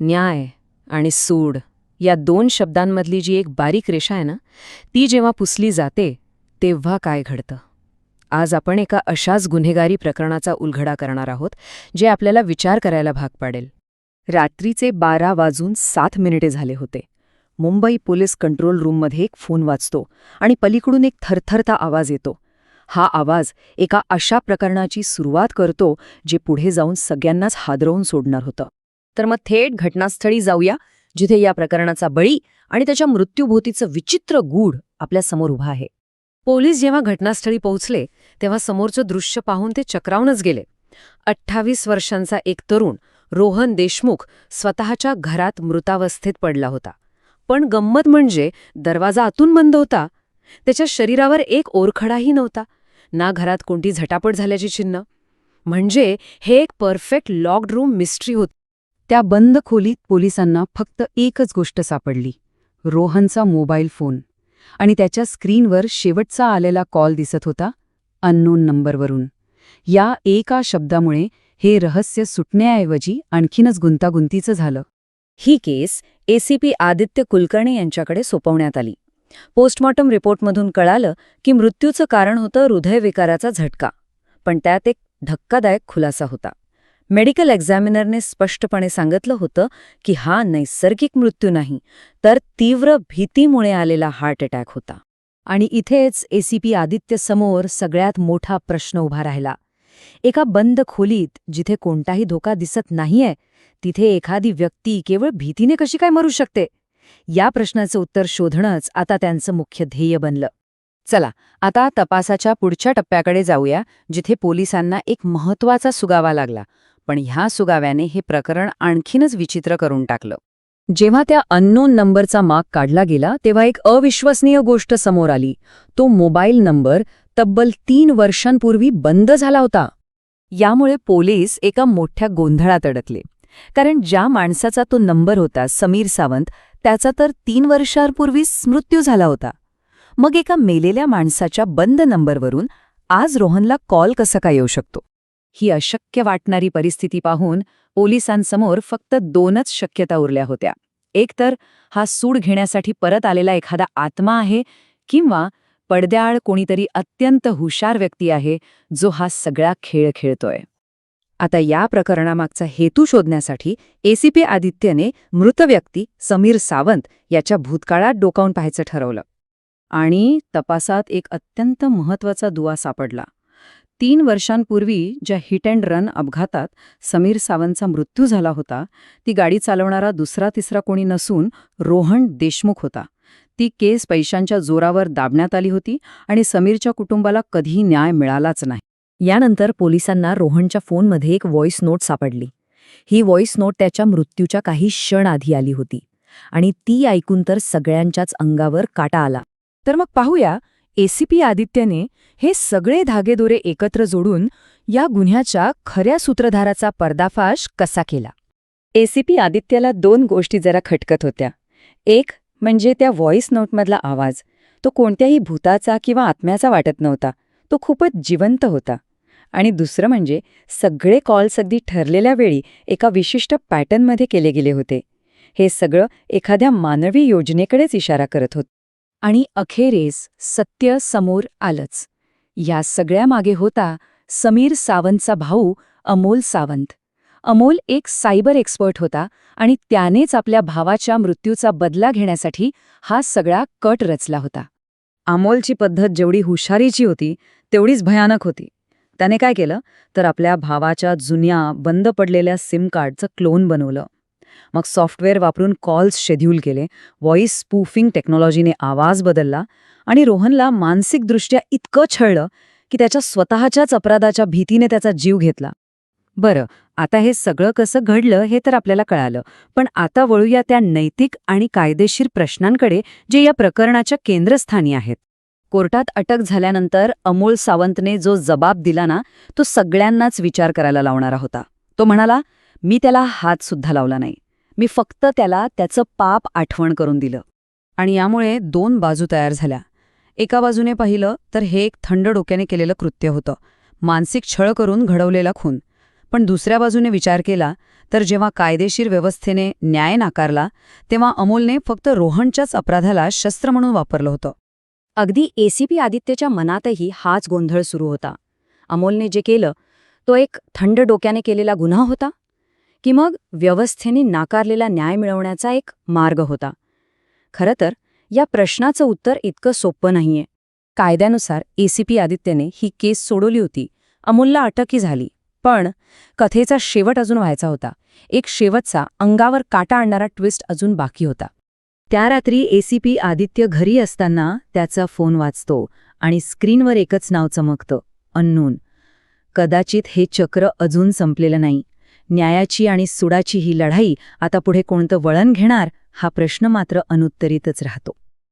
न्याय आणि सूड या दोन शब्दांमधली जी एक बारीक रेषा आहे ना ती जेव्हा पुसली जाते तेव्हा काय घडतं? आज आपण एका अशाच गुन्हेगारी प्रकरणाचा उलघडा करणार आहोत जे आपल्याला विचार करायला भाग पाडेल. रात्रीचे बारा वाजून सात मिनिटे झाले होते. मुंबई पोलीस कंट्रोल रूममध्ये एक फोन वाचतो आणि पलीकडून एक थरथरता आवाज येतो. हा आवाज एका अशा प्रकरणाची सुरुवात करतो जे पुढे जाऊन सगळ्यांनाच हादरवून सोडणार होतं. तर मग थेट घटनास्थळी जाऊया जिथे या प्रकरणाचा बळी आणि त्याच्या मृत्यूभोवतीचं विचित्र गूढ आपल्यासमोर उभा आहे. पोलीस जेव्हा घटनास्थळी पोहोचले तेव्हा समोरचं दृश्य पाहून ते चक्रावूनच गेले. अठ्ठावीस वर्षांचा एक तरुण रोहन देशमुख स्वतःच्या घरात मृतावस्थेत पडला होता. पण गंमत म्हणजे दरवाजा आतून बंद होता. त्याच्या शरीरावर एक ओरखडाही नव्हता. ना घरात कोणती झटापट झाल्याची चिन्ह. म्हणजे हे एक परफेक्ट लॉक्ड रूम मिस्ट्री होती. त्या बंद खोलीत पोलिसांना फक्त एकच गोष्ट सापडली रोहनचा मोबाईल फोन. आणि त्याच्या स्क्रीनवर शेवटचा आलेला कॉल दिसत होता अननोन नंबरवरून. या एका शब्दामुळे हे रहस्य सुटण्याऐवजी आणखीनच गुंतागुंतीचं झालं. ही केस एसीपी आदित्य कुलकर्णी यांच्याकडे सोपवण्यात आली. पोस्टमॉर्टम रिपोर्टमधून कळालं की मृत्यूचं कारण होतं हृदयविकाराचा झटका पण त्यात एक धक्कादायक खुलासा होता. मेडिकल एक्झामिनरने स्पष्टपणे सांगितलं होतं की हा नैसर्गिक मृत्यू नाही तर तीव्र भीतीमुळे आलेला हार्ट अटॅक होता. आणि इथेच एसीपी आदित्य समोर सगळ्यात मोठा प्रश्न उभा राहिला. एका बंद खोलीत जिथे कोणताही धोका दिसत नाहीये तिथे एखादी व्यक्ती केवळ भीतीने कशी काय मरू शकते? या प्रश्नाचं उत्तर शोधणंच आता त्यांचं मुख्य ध्येय बनलं. चला आता तपासाच्या पुढच्या टप्प्याकडे जाऊया जिथे पोलिसांना एक महत्त्वाचा सुगावा लागला. पण ह्या सुगाव्याने हे प्रकरण आणखीनच विचित्र करून टाकलं. जेव्हा त्या अननोन नंबरचा माग काढला गेला तेव्हा एक अविश्वसनीय गोष्ट समोर आली. तो मोबाईल नंबर तब्बल तीन वर्षांपूर्वी बंद झाला होता. यामुळे पोलीस एका मोठ्या गोंधळात अडकले. कारण ज्या माणसाचा तो नंबर होता समीर सावंत त्याचा तर तीन वर्षांपूर्वीच मृत्यू झाला होता. मग एका मेलेल्या माणसाच्या बंद नंबरवरून आज रोहनला कॉल कसा काय येऊ शकतो? ही अशक्य वाटणारी परिस्थिती पाहून पोलिसांसमोर फक्त दोनच शक्यता उरल्या होत्या. एकतर हा सूड घेण्यासाठी परत आलेला एखादा आत्मा आहे किंवा पडद्याआड कोणीतरी अत्यंत हुशार व्यक्ती आहे जो हा सगळा खेळ खेळतोय. आता या प्रकरणामागचा हेतू शोधण्यासाठी एसीपी आदित्यने मृत व्यक्ती समीर सावंत याच्या भूतकाळात डोकावून पाहायचं ठरवलं. आणि तपासात एक अत्यंत महत्त्वाचा दुवा सापडला. तीन वर्षांपूर्वी ज्या हिट अँड रन अपघातात समीर सावंतचा मृत्यू झाला होता ती गाडी चालवणारा दुसरा तिसरा कोणी नसून रोहन देशमुख होता. ती केस पैशांच्या जोरावर दाबण्यात आली होती आणि समीरच्या कुटुंबाला कधी न्याय मिळालाच नाही. यानंतर पोलिसांना रोहनच्या फोनमध्ये एक व्हॉइस नोट सापडली. ही व्हॉइस नोट त्याच्या मृत्यूच्या काही क्षण आधी आली होती आणि ती ऐकून तर सगळ्यांच्याच अंगावर काटा आला. तर मग पाहूया एसीपी आदित्यने हे सगळे धागेदोरे एकत्र जोडून या गुन्ह्याच्या खऱ्या सूत्रधाराचा पर्दाफाश कसा केला? एसीपी आदित्यला दोन गोष्टी जरा खटकत होत्या. एक म्हणजे त्या व्हॉइस नोटमधला आवाज. तो कोणत्याही भूताचा किंवा आत्म्याचा वाटत नव्हता. तो खूपच जिवंत होता. आणि दुसरं म्हणजे सगळे कॉल्स अगदी ठरलेल्या वेळी एका विशिष्ट पॅटर्नमध्ये केले गेले होते. हे सगळं एखाद्या मानवी योजनेकडेच इशारा करत होत आणि अखेरेस सत्य समोर आलंच. या सगळ्यामागे होता समीर सावंतचा भाऊ अमोल सावंत. अमोल एक सायबर एक्सपर्ट होता आणि त्यानेच आपल्या भावाच्या मृत्यूचा बदला घेण्यासाठी हा सगळा कट रचला होता. अमोलची पद्धत जेवढी हुशारीची होती तेवढीच भयानक होती. त्याने काय केलं? तर आपल्या भावाच्या जुन्या बंद पडलेल्या सिम कार्डचं क्लोन बनवलं. मग सॉफ्टवेअर वापरून कॉल्स शेड्यूल केले व्हॉइस स्पूफिंग टेक्नॉलॉजीने आवाज बदलला आणि रोहनला मानसिकदृष्ट्या इतकं छळलं की त्याच्या स्वतःच्याच अपराधाच्या भीतीने त्याचा जीव घेतला. बरं आता हे सगळं कसं घडलं हे तर आपल्याला कळालं पण आता वळूया त्या नैतिक आणि कायदेशीर प्रश्नांकडे जे या प्रकरणाच्या केंद्रस्थानी आहेत. कोर्टात अटक झाल्यानंतर अमोल सावंतने जो जबाब दिला ना तो सगळ्यांनाच विचार करायला लावणारा होता. तो म्हणाला मी त्याला हात सुद्धा लावला नाही. मी फक्त त्याला त्याचं पाप आठवण करून दिलं. आणि यामुळे दोन बाजू तयार झाल्या. एका बाजूने पाहिलं तर हे एक थंड डोक्याने केलेलं कृत्य होतं. मानसिक छळ करून घडवलेला खून. पण दुसऱ्या बाजूने विचार केला तर जेव्हा कायदेशीर व्यवस्थेने न्याय नाकारला तेव्हा अमोलने फक्त रोहनच्याच अपराधाला शस्त्र म्हणून वापरलं होतं. अगदी एसीपी आदित्यच्या मनातही हाच गोंधळ सुरू होता. अमोलने जे केलं तो एक थंड डोक्याने केलेला गुन्हा होता? की मग व्यवस्थेने नाकारलेला न्याय मिळवण्याचा एक मार्ग होता. खरं तर या प्रश्नाचं उत्तर इतकं सोपं नाहीये. कायद्यानुसार एसीपी आदित्यने ही केस सोडवली होती. अमूलला अटकही झाली. पण कथेचा शेवट अजून व्हायचा होता. एक शेवटचा अंगावर काटा आणणारा ट्विस्ट अजून बाकी होता. त्या रात्री एसीपी आदित्य घरी असताना त्याचा फोन वाचतो आणि स्क्रीनवर एकच नाव चमकतं अन्नून. कदाचित हे चक्र अजून संपलेलं नाही. न्यायाची आणि सुडाची ही लढाई आता पुढे कोणतं वळण घेणार हा प्रश्न मात्र अनुत्तरितच राहतो.